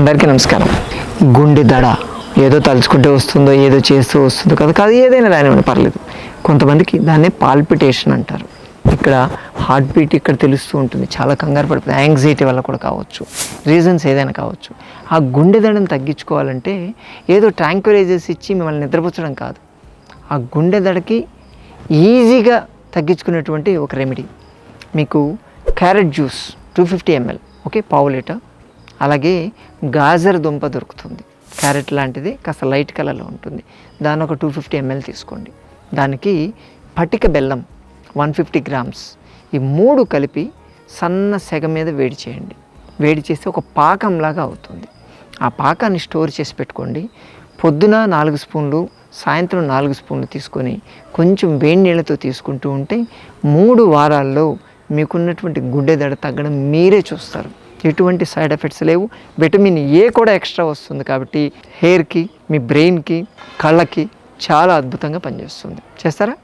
అందరికీ నమస్కారం. గుండె దడ ఏదో తలుచుకుంటే వస్తుందో ఏదో చేస్తూ వస్తుందో కదా కాదు ఏదైనా రానివ్వండి పర్లేదు. కొంతమందికి దాన్నే పాల్పిటేషన్ అంటారు. ఇక్కడ హార్ట్ బీట్ ఇక్కడ తెలుస్తూ ఉంటుంది. చాలా కంగారు పడిపోతుంది యాంగ్జైటీ వల్ల కూడా కావచ్చు. రీజన్స్ ఏదైనా కావచ్చు. ఆ గుండె దడను తగ్గించుకోవాలంటే ఏదో ట్రాంక్యులైజర్స్ ఇచ్చి మిమ్మల్ని నిద్రపుచ్చడం కాదు. ఆ గుండె దడకి ఈజీగా తగ్గించుకునేటువంటి ఒక రెమెడీ మీకు carrot juice two fifty ML okay పావు లీటర్. అలాగే గాజర్ దుంప దొరుకుతుంది. క్యారెట్ లాంటిది కాస్త లైట్ కలర్లో ఉంటుంది. దాని ఒక టూ ఫిఫ్టీ ఎంఎల్ తీసుకోండి. దానికి పటిక బెల్లం వన్ ఫిఫ్టీ గ్రామ్స్ ఈ మూడు కలిపి సన్న సెగ మీద వేడి చేయండి. వేడి చేస్తే ఒక పాకంలాగా అవుతుంది. ఆ పాకాన్ని స్టోర్ చేసి పెట్టుకోండి. పొద్దున నాలుగు స్పూన్లు సాయంత్రం నాలుగు స్పూన్లు తీసుకొని కొంచెం వేడి నీళ్ళతో తీసుకుంటూ ఉంటే మూడు వారాల్లో మీకున్నటువంటి గుడ్డె దడ తగ్గడం మీరే చూస్తారు. ఎటువంటి సైడ్ ఎఫెక్ట్స్ లేవు. విటమిన్ ఏ కూడా ఎక్స్ట్రా వస్తుంది కాబట్టి హెయిర్కి మీ బ్రెయిన్కి కళ్ళకి చాలా అద్భుతంగా పనిచేస్తుంది. చేస్తారా?